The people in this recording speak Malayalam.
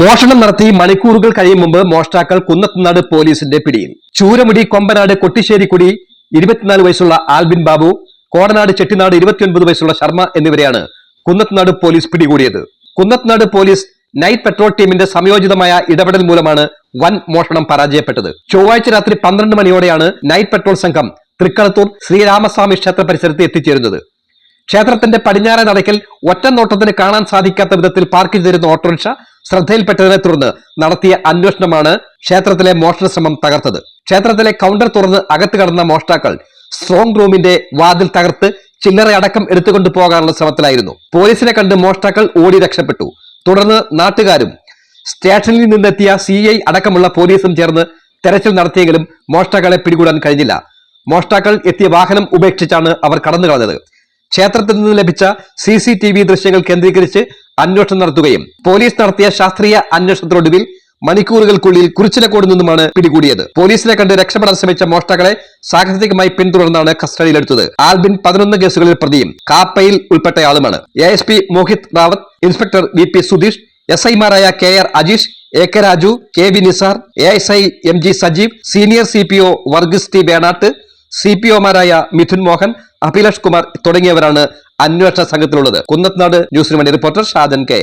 മോഷണം നടത്തി മണിക്കൂറുകൾ കഴിയും മുമ്പ് മോഷ്ടാക്കൾ കുന്നത്തുനാട് പോലീസിന്റെ പിടിയിൽ. ചൂരമുടി കൊമ്പനാട് കൊട്ടിശ്ശേരിക്കുടി ഇരുപത്തിനാല് വയസ്സുള്ള ആൽബിൻ ബാബു കോടനാട് ചെട്ടിനാട് ഇരുപത്തിയൊൻപത് വയസ്സുള്ള ശർമ്മ എന്നിവരെയാണ് കുന്നത്തുനാട് പോലീസ് പിടികൂടിയത്. കുന്നത്തുനാട് പോലീസ് നൈറ്റ് പെട്രോൾ ടീമിന്റെ സംയോജിതമായ ഇടപെടൽ മൂലമാണ് വൻ മോഷണം പരാജയപ്പെട്ടത്. ചൊവ്വാഴ്ച രാത്രി പന്ത്രണ്ട് മണിയോടെയാണ് നൈറ്റ് പെട്രോൾ സംഘം തൃക്കളത്തൂർ ശ്രീരാമസ്വാമി ക്ഷേത്ര പരിസരത്ത് എത്തിച്ചേരുന്നത്. ക്ഷേത്രത്തിന്റെ പടിഞ്ഞാറേ നടയ്ക്കൽ ഒറ്റ നോട്ടത്തിന് കാണാൻ സാധിക്കാത്ത വിധത്തിൽ പാർക്ക് ചെയ്തിരുന്ന ഓട്ടോറിക്ഷ ശ്രദ്ധയിൽപ്പെട്ടതിനെ തുടർന്ന് നടത്തിയ അന്വേഷണമാണ് ക്ഷേത്രത്തിലെ മോഷണശ്രമം തകർത്തത്. ക്ഷേത്രത്തിലെ കൗണ്ടർ തുറന്ന് അകത്ത് കടന്ന മോഷ്ടാക്കൾ സ്ട്രോങ് റൂമിന്റെ വാതിൽ തകർത്ത് ചില്ലറ അടക്കം എടുത്തുകൊണ്ടു പോകാനുള്ള ശ്രമത്തിലായിരുന്നു. പോലീസിനെ കണ്ട് മോഷ്ടാക്കൾ ഓടി രക്ഷപ്പെട്ടു. തുടർന്ന് നാട്ടുകാരും സ്റ്റേഷനിൽ നിന്നെത്തിയ സി അടക്കമുള്ള പോലീസും ചേർന്ന് തെരച്ചിൽ നടത്തിയെങ്കിലും മോഷ്ടാക്കളെ പിടികൂടാൻ കഴിഞ്ഞില്ല. മോഷ്ടാക്കൾ എത്തിയ വാഹനം ഉപേക്ഷിച്ചാണ് അവർ കടന്നു കളഞ്ഞത് ക്ഷേത്രത്തിൽ നിന്ന് ലഭിച്ച സി സി ടി വി ദൃശ്യങ്ങൾ കേന്ദ്രീകരിച്ച് അന്വേഷണം നടത്തുകയും പോലീസ് നടത്തിയ ശാസ്ത്രീയ അന്വേഷണത്തിനൊടുവിൽ മണിക്കൂറുകൾക്കുള്ളിൽ കുറിച്ചിലക്കോട് നിന്നുമാണ് പിടികൂടിയത്. പോലീസിനെ കണ്ട് രക്ഷപ്പെടാൻ ശ്രമിച്ച മോഷ്ടാക്കളെ സാഹസികമായി പിന്തുടർന്നാണ് കസ്റ്റഡിയിലെടുത്തത്. ആൽബിൻ പതിനൊന്ന് കേസുകളിൽ പ്രതിയും കാപ്പയിൽ ഉൾപ്പെട്ടയാളുമാണ്. A S P Mohit Rawat inspector V P Sudheesh S ഐമാരായ K R Ajeesh A K Raju K V Nisar A S I M G Sajeev senior C P O Varghese T Venat C P ഒമാരായ Mithun Mohan Abhilash Kumar തുടങ്ങിയവരാണ് അന്വേഷണ സംഘത്തിലുള്ളത്. കുന്നത്നാട് ന്യൂസിന് വേണ്ടി റിപ്പോർട്ടർ ഷാദൻ കെ.